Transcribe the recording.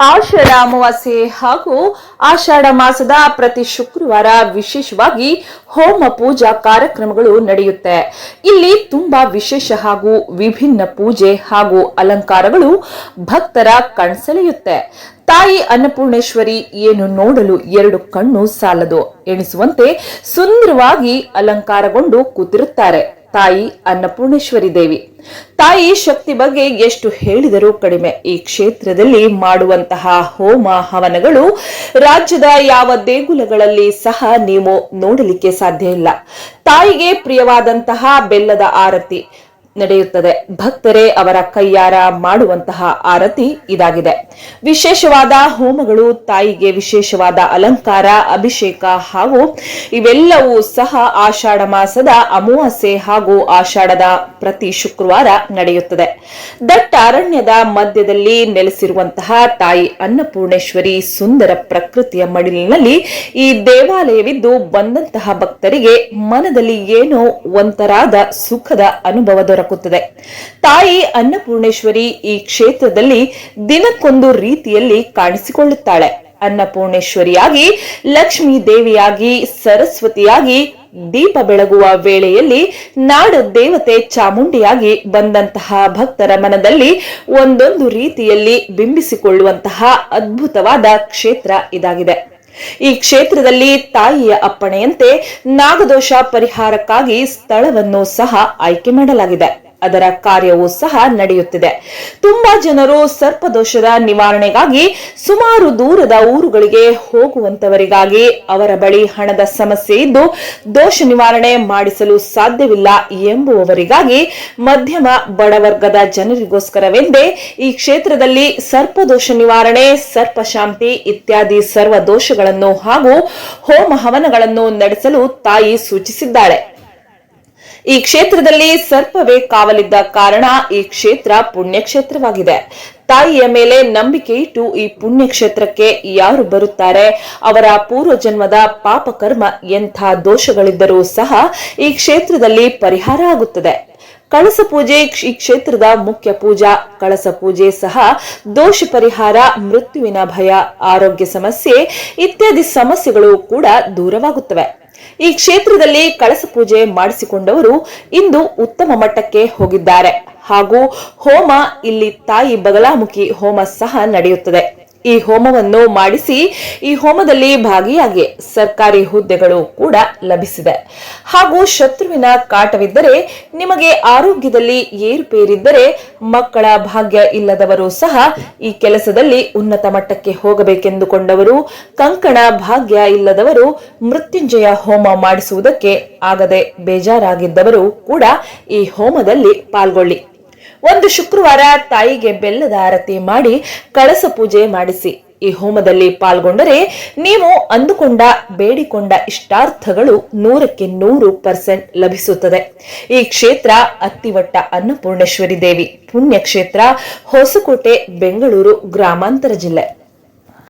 ಆಷಾಢ ಅಮಾವಾಸ್ಯೆ ಹಾಗೂ ಆಷಾಢ ಮಾಸದ ಪ್ರತಿ ಶುಕ್ರವಾರ ವಿಶೇಷವಾಗಿ ಹೋಮ ಪೂಜಾ ಕಾರ್ಯಕ್ರಮಗಳು ನಡೆಯುತ್ತೆ. ಇಲ್ಲಿ ತುಂಬಾ ವಿಶೇಷ ಹಾಗೂ ವಿಭಿನ್ನ ಪೂಜೆ ಹಾಗೂ ಅಲಂಕಾರಗಳು ಭಕ್ತರ ಕಣ್ಸೆಳೆಯುತ್ತೆ. ತಾಯಿ ಅನ್ನಪೂರ್ಣೇಶ್ವರಿ ಏನು ನೋಡಲು ಎರಡು ಕಣ್ಣು ಸಾಲದು ಎಣಿಸುವಂತೆ ಸುಂದರವಾಗಿ ಅಲಂಕಾರಗೊಂಡು ಕೂತಿರುತ್ತಾರೆ ತಾಯಿ ಅನ್ನಪೂರ್ಣೇಶ್ವರಿ ದೇವಿ. ತಾಯಿ ಶಕ್ತಿ ಬಗ್ಗೆ ಎಷ್ಟು ಹೇಳಿದರೂ ಕಡಿಮೆ. ಈ ಕ್ಷೇತ್ರದಲ್ಲಿ ಮಾಡುವಂತಹ ಹೋಮ ಹವನಗಳು ರಾಜ್ಯದ ಯಾವ ದೇಗುಲಗಳಲ್ಲಿ ಸಹ ನೀವು ನೋಡಲಿಕ್ಕೆ ಸಾಧ್ಯ ಇಲ್ಲ. ತಾಯಿಗೆ ಪ್ರಿಯವಾದಂತಹ ಬೆಲ್ಲದ ಆರತಿ. ನಡೆಯುತ್ತದೆ. ಭಕ್ತರೇ, ಅವರ ಕೈಯಾರ ಮಾಡುವಂತಹ ಆರತಿ ಇದಾಗಿದೆ. ವಿಶೇಷವಾದ ಹೋಮಗಳು, ತಾಯಿಗೆ ವಿಶೇಷವಾದ ಅಲಂಕಾರ, ಅಭಿಷೇಕ ಹಾಗೂ ಇವೆಲ್ಲವೂ ಸಹ ಆಷಾಢ ಮಾಸದ ಅಮಾವಾಸ್ಯೆ ಹಾಗೂ ಆಷಾಢದ ಪ್ರತಿ ಶುಕ್ರವಾರ ನಡೆಯುತ್ತದೆ. ದಟ್ಟ ಅರಣ್ಯದ ಮಧ್ಯದಲ್ಲಿ ನೆಲೆಸಿರುವಂತಹ ತಾಯಿ ಅನ್ನಪೂರ್ಣೇಶ್ವರಿ ಸುಂದರ ಪ್ರಕೃತಿಯ ಮಡಿಲಿನಲ್ಲಿ ಈ ದೇವಾಲಯವಿದ್ದು ಬಂದಂತಹ ಭಕ್ತರಿಗೆ ಮನದಲ್ಲಿ ಏನೋ ಒಂತರಾದ ಸುಖದ ಅನುಭವ ದೊರಕುತ್ತದೆ ತಾಯಿ ಅನ್ನಪೂರ್ಣೇಶ್ವರಿ ಈ ಕ್ಷೇತ್ರದಲ್ಲಿ ದಿನಕ್ಕೊಂದು ರೀತಿಯಲ್ಲಿ ಕಾಣಿಸಿಕೊಳ್ಳುತ್ತಾಳೆ. ಅನ್ನಪೂರ್ಣೇಶ್ವರಿಯಾಗಿ, ಲಕ್ಷ್ಮೀ ದೇವಿಯಾಗಿ, ಸರಸ್ವತಿಯಾಗಿ, ದೀಪ ಬೆಳಗುವ ವೇಳೆಯಲ್ಲಿ ನಾಡು ದೇವತೆ ಚಾಮುಂಡಿಯಾಗಿ ಬಂದಂತಹ ಭಕ್ತರ ಮನದಲ್ಲಿ ಒಂದೊಂದು ರೀತಿಯಲ್ಲಿ ಬಿಂಬಿಸಿಕೊಳ್ಳುವಂತಹ ಅದ್ಭುತವಾದ ಕ್ಷೇತ್ರ ಇದಾಗಿದೆ. ಈ ಕ್ಷೇತ್ರದಲ್ಲಿ ತಾಯಿಯ ಅಪ್ಪಣೆಯಂತೆ ನಾಗದೋಷ ಪರಿಹಾರಕ್ಕಾಗಿ ಸ್ಥಳವನ್ನು ಸಹ ಆಯ್ಕೆ ಮಾಡಲಾಗಿದೆ. ಅದರ ಕಾರ್ಯವೂ ಸಹ ನಡೆಯುತ್ತಿದೆ. ತುಂಬಾ ಜನರು ಸರ್ಪದೋಷದ ನಿವಾರಣೆಗಾಗಿ ಸುಮಾರು ದೂರದ ಊರುಗಳಿಗೆ ಹೋಗುವಂತವರಿಗಾಗಿ ಅವರ ಬಳಿ ಹಣದ ಸಮಸ್ಯೆ ಇದ್ದು, ದೋಷ ನಿವಾರಣೆ ಮಾಡಿಸಲು ಸಾಧ್ಯವಿಲ್ಲ ಎಂಬುವವರಿಗಾಗಿ ಮಧ್ಯಮ ಬಡವರ್ಗದ ಜನರಿಗೋಸ್ಕರವೆಂದೇ ಈ ಕ್ಷೇತ್ರದಲ್ಲಿ ಸರ್ಪದೋಷ ನಿವಾರಣೆ, ಸರ್ಪಶಾಂತಿ ಇತ್ಯಾದಿ ಸರ್ವ ದೋಷಗಳನ್ನು ಹಾಗೂ ಹೋಮ ಹವನಗಳನ್ನು ನಡೆಸಲು ತಾಯಿ ಸೂಚಿಸಿದ್ದಾಳೆ. ಈ ಕ್ಷೇತ್ರದಲ್ಲಿ ಸರ್ಪವೇ ಕಾವಲಿದ್ದ ಕಾರಣ ಈ ಕ್ಷೇತ್ರ ಪುಣ್ಯಕ್ಷೇತ್ರವಾಗಿದೆ. ತಾಯಿಯ ಮೇಲೆ ನಂಬಿಕೆ ಇಟ್ಟು ಈ ಪುಣ್ಯಕ್ಷೇತ್ರಕ್ಕೆ ಯಾರು ಬರುತ್ತಾರೆ, ಅವರ ಪೂರ್ವಜನ್ಮದ ಪಾಪಕರ್ಮ ಎಂಥ ದೋಷಗಳಿದ್ದರೂ ಸಹ ಈ ಕ್ಷೇತ್ರದಲ್ಲಿ ಪರಿಹಾರ ಆಗುತ್ತದೆ. ಕಳಸ ಪೂಜೆ ಈ ಕ್ಷೇತ್ರದ ಮುಖ್ಯ ಪೂಜಾ. ಕಳಸ ಪೂಜೆ ಸಹ ದೋಷ ಪರಿಹಾರ, ಮೃತ್ಯುವಿನ ಭಯ, ಆರೋಗ್ಯ ಸಮಸ್ಯೆ ಇತ್ಯಾದಿ ಸಮಸ್ಯೆಗಳು ಕೂಡ ದೂರವಾಗುತ್ತವೆ. ಈ ಕ್ಷೇತ್ರದಲ್ಲಿ ಕಳಸ ಪೂಜೆ ಮಾಡಿಸಿಕೊಂಡವರು ಇಂದು ಉತ್ತಮ ಮಟ್ಟಕ್ಕೆ ಹೋಗಿದ್ದಾರೆ. ಹಾಗೂ ಹೋಮ ಇಲ್ಲಿ ತಾಯಿ ಬಗಲಾಮುಖಿ ಹೋಮ ಸಹ ನಡೆಯುತ್ತದೆ. ಈ ಹೋಮವನ್ನು ಮಾಡಿಸಿ ಈ ಹೋಮದಲ್ಲಿ ಭಾಗಿಯಾಗಿ ಸರ್ಕಾರಿ ಹುದ್ದೆಗಳು ಕೂಡ ಲಭಿಸಿದೆ. ಹಾಗೂ ಶತ್ರುವಿನ ಕಾಟವಿದ್ದರೆ ನಿಮಗೆ ಆರೋಗ್ಯದಲ್ಲಿ ಏರುಪೇರಿದ್ದರೆ ಮಕ್ಕಳ ಭಾಗ್ಯ ಇಲ್ಲದವರು ಸಹ ಈ ಕೆಲಸದಲ್ಲಿ ಉನ್ನತ ಮಟ್ಟಕ್ಕೆ ಹೋಗಬೇಕೆಂದುಕೊಂಡವರು, ಕಂಕಣ ಭಾಗ್ಯ ಇಲ್ಲದವರು ಮೃತ್ಯುಂಜಯ ಹೋಮ ಮಾಡಿಸುವುದಕ್ಕೆ ಆಗದೆ ಬೇಜಾರಾಗಿದ್ದವರು ಕೂಡ ಈ ಹೋಮದಲ್ಲಿ ಪಾಲ್ಗೊಳ್ಳಿ. ಒಂದು ಶುಕ್ರವಾರ ತಾಯಿಗೆ ಬೆಲ್ಲದ ಆರತಿ ಮಾಡಿ ಕಳಸ ಪೂಜೆ ಮಾಡಿಸಿ. ಈ ಹೋಮದಲ್ಲಿ ಪಾಲ್ಗೊಂಡರೆ ನೀವು ಅಂದುಕೊಂಡ, ಬೇಡಿಕೊಂಡ ಇಷ್ಟಾರ್ಥಗಳು ನೂರಕ್ಕೆ ನೂರು ಪರ್ಸೆಂಟ್ ಲಭಿಸುತ್ತದೆ. ಈ ಕ್ಷೇತ್ರ ಅತ್ತಿವಟ್ಟ ಅನ್ನಪೂರ್ಣೇಶ್ವರಿ ದೇವಿ. ಪುಣ್ಯ ಕ್ಷೇತ್ರ ಹೊಸಕೋಟೆ, ಬೆಂಗಳೂರು ಗ್ರಾಮಾಂತರ ಜಿಲ್ಲೆ.